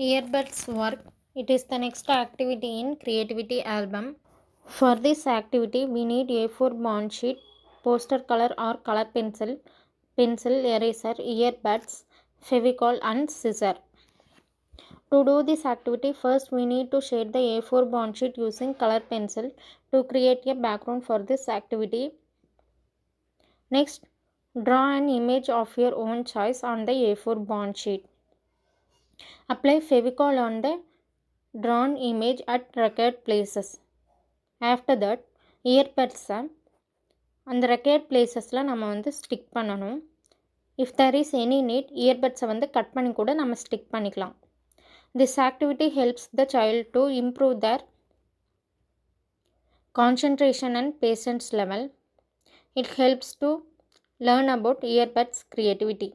Earbuds work. It is the next activity in creativity album. For this activity, we need A4 bond sheet, poster color or color pencil, pencil eraser, earbuds, fevicol and scissor. To do this activity, first we need to shade the A4 bond sheet using color pencil to create a background for this activity. Next, draw an image of your own choice on the A4 bond sheet. Apply Fevicol on the drawn image at required places. After that, earbuds-அ அந்த required பிளேசஸில் நம்ம வந்து stick பண்ணணும். If there is any need இயர்பட்ஸை வந்து cut பண்ணி கூட நம்ம stick பண்ணிக்கலாம். This activity helps the child to improve their concentration and patience level it helps to learn about earbuds creativity